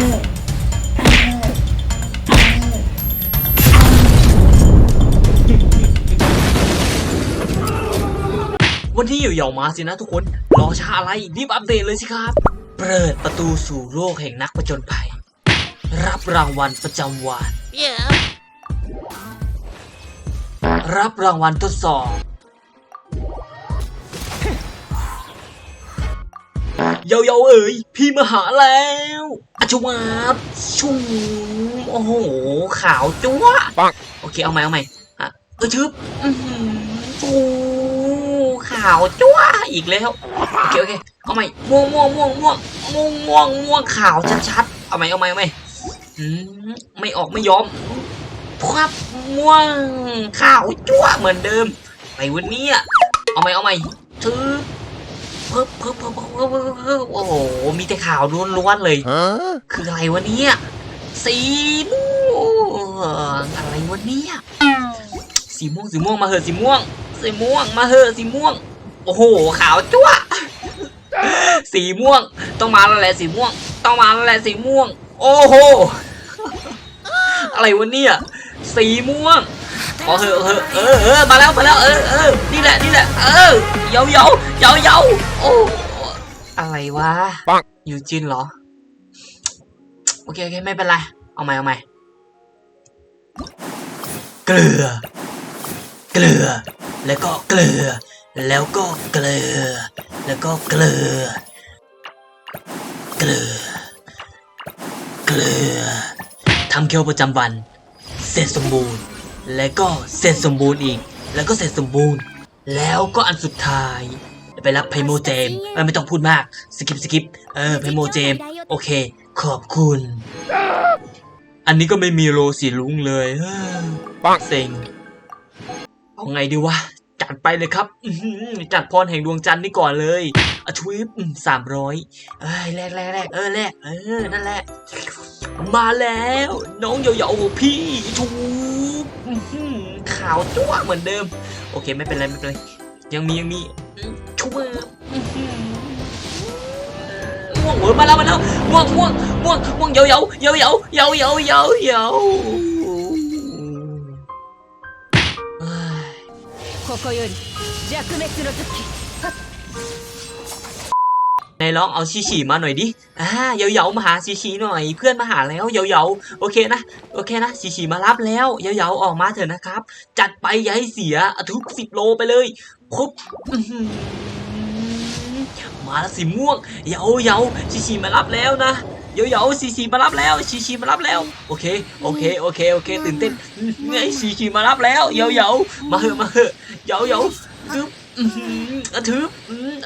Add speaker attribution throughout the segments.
Speaker 1: วันที่อยู่เหยามาสินะทุกคน รอช้าอะไรรีบอัปเดตเลยสิครับ เปิดประตูสู่โลกแห่งนักผจญภัย รับรางวัลประจำวัน
Speaker 2: Yeah.
Speaker 1: รับรางวัลทดสอบ เยาเยาๆเอ๋ยพี่มาหาแล้วอาชวาบชุ่มโอ้โห ขาวจั๊วะ
Speaker 2: ปัง
Speaker 1: โอเคเอาใหม่เอาใหม่อะเออชึบอื้อหือโอ้ขาวจั๊วะอีกแล้วโอเคโอเคเอาใหม่ม่วงม่วงม่วงม่วงม่วงม่วงม่วงขาวชัดๆเอาใหม่เอาใหม่เอาใหม่อืมไม่ออกไม่ยอมพับม่วงขาวจั๊วะเหมือนเดิมไอ้วันนี้อะเอาใหม่เอาใหม่ถือ เพิ่มเพิ่มเพิ่มเพิ่มเพิ่มโอ้โห มีแต่ข่าวล้วนๆเลย คืออะไรวะเนี่ยสีม่วงอะไรวะเนี่ยสีม่วงสีม่วงมาเหอะสีม่วง สีม่วงมาเหอะสีม่วง โอ้โหขาวจั๊วสีม่วง ต้องมาแล้วแหละสีม่วง ต้องมาแล้วแหละสีม่วง โอ้โห อะไรวะเนี่ย สีม่วงพอเหอะเหอะเออเออมาแล้วมาแล้วเออเออ หละนี่แหละ เออเยาเยาเยาเยาโอ้อะไรวะ
Speaker 2: ปัง
Speaker 1: ยูจินเหรอ โอเคโอเคไม่เป็นไร เอาใหม่เอาใหม่เกลือ เกลือ แล้วก็เกลือ แล้วก็เกลือ แล้วก็เกลือ เกลือ เกลือทำเคียวประจำวัน เสร็จสมบูรณ์ แล้วก็เสร็จสมบูรณ์อีก แล้วก็เสร็จสมบูรณ์ แล้วก็อันสุดท้าย ไปรับไพโมเจมเออไม่ต้องพูดมาก สกิปสกิปเออไพโมเจม โอเค ขอบคุณ อันนี้ก็ไม่มีโลสีลุงเลยเฮ้ย
Speaker 2: ปัง
Speaker 1: เซ็งเอาไงดีวะ จัดไปเลยครับอื้อหือจัดพรแห่งดวงจันทร์นี่ก่อนเลยอะทวิปสามร้อยเอ้ยแรกแรกแรกเออแรกเออ นั่นแหละ มาแล้ว น้องเหยาๆของพี่ชูอื้อหือ ขาวจ้วะเหมือนเดิม โอเคไม่เป็นไรไม่เป็นไร ยังมียังมีอื้อชูมืออื้อหือม่วงเว้ยมาแล้วมาแล้วม่วงม่วงม่วงม่วงเหยาเหยาเหยาเหยาเหยาเหยาเหยาเหยาเอ้ย
Speaker 3: ここより弱滅の時
Speaker 1: นายลองเอาชีชีมาหน่อยดิ อ่าเหยาเหยามาหาชีชีหน่อย เพื่อนมาหาแล้วเหยาเหยาโอเคนะ โอเคนะชีชีมารับแล้วเหยาเหยาออกมาเถอะนะครับ จัดไปอย่าให้เสียอะทุกสิบโลไปเลยครบมาแล้วสีม่วงเหยาเหยาชีชีมารับแล้วนะเหยาเหยาชีชีมารับแล้วชีชีมารับแล้วโอเคโอเคโอเคโอเคตื่นเต้นไงชีชีมารับแล้วเหยาเหยามาเหอะมาเหอะเหยาเหยาคื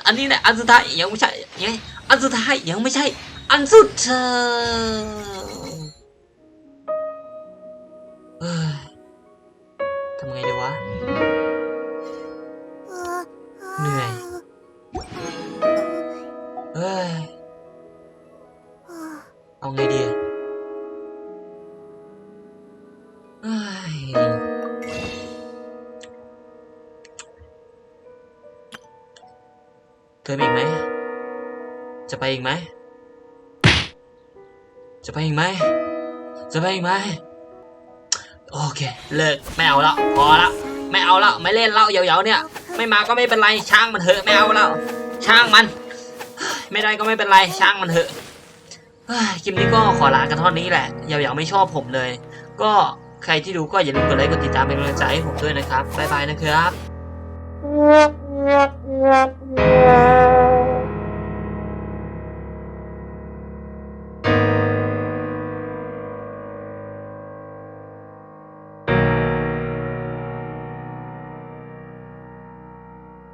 Speaker 1: อันนี้แหละอันสุดท้ายยังไม่ใช่ยังอันสุดท้ายยังไม่ใช่ อันสุดท้ายเอ้ยทำไงดีวะเหนื่อยเอ้ยเอาไงดี เธอไปอีกไหม จะไปอีกไหม จะไปอีกไหม จะไปอีกไหม โอเค เลิก ไม่เอาแล้วพอละ ไม่เอาแล้วไม่เล่นแล้วเหยาๆเนี่ย ไม่มาก็ไม่เป็นไร ช่างมันเถอะ ไม่เอาแล้ว ช่างมัน ไม่ได้ก็ไม่เป็นไร ช่างมันเถอะคลิปนี้ก็ขอลากันเท่านี้แหละยาอย่าไม่ชอบผมเลย ก็ใครที่ดูก็อย่าลืมกดไลค์กดติดตามเป็นกำลังใจให้ผมด้วยนะครับ บ๊ายบายนะครับ Yeah.